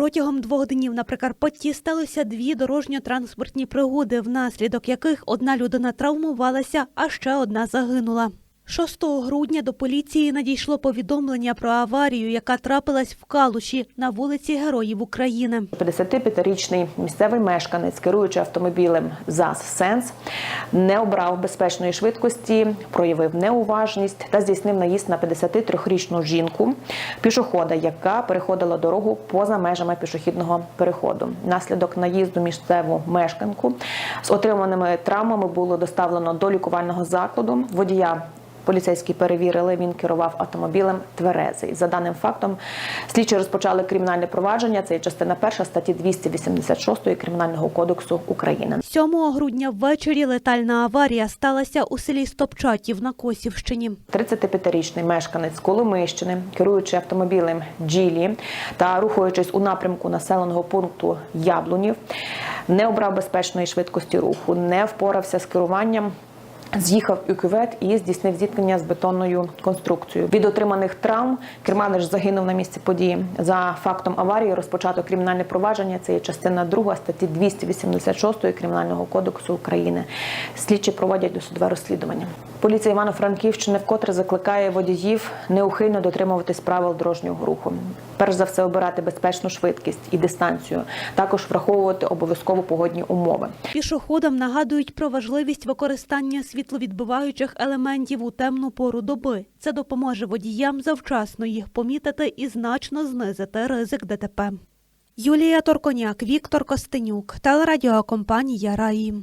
Протягом двох днів на Прикарпатті сталося дві дорожньо-транспортні пригоди, внаслідок яких одна людина травмувалася, а ще одна загинула. 6 грудня до поліції надійшло повідомлення про аварію, яка трапилась в Калуші на вулиці Героїв України. 55-річний місцевий мешканець, керуючи автомобілем ЗАЗ Сенс, не обрав безпечної швидкості, проявив неуважність та здійснив наїзд на 53-річну жінку пішохода, яка переходила дорогу поза межами пішохідного переходу. Наслідок наїзду місцеву мешканку з отриманими травмами було доставлено до лікувального закладу. Водія Поліцейські перевірили, він керував автомобілем тверезий. За даним фактом, слідчі розпочали кримінальне провадження. Це є частина перша статті 286 Кримінального кодексу України. 7 грудня ввечері летальна аварія сталася у селі Стопчатів на Косівщині. 35-річний мешканець Коломийщини, керуючи автомобілем Джілі та рухаючись у напрямку населеного пункту Яблунів, не обрав безпечної швидкості руху, не впорався з керуванням. З'їхав у кювет і здійснив зіткнення з бетонною конструкцією. Від отриманих травм керманич загинув на місці події. За фактом аварії розпочато кримінальне провадження. Це є частина 2 статті 286 Кримінального кодексу України. Слідчі проводять досудове розслідування. Поліція Івано-Франківщини вкотре закликає водіїв неухильно дотримуватись правил дорожнього руху. Перш за все, обирати безпечну швидкість і дистанцію. Також враховувати обов'язково погодні умови. Пішоходам нагадують про важливість використання світловідбиваючих елементів у темну пору доби. Це допоможе водіям завчасно їх помітити і значно знизити ризик ДТП. Юлія Торконяк, Віктор Костенюк, телерадіокомпанія Раї.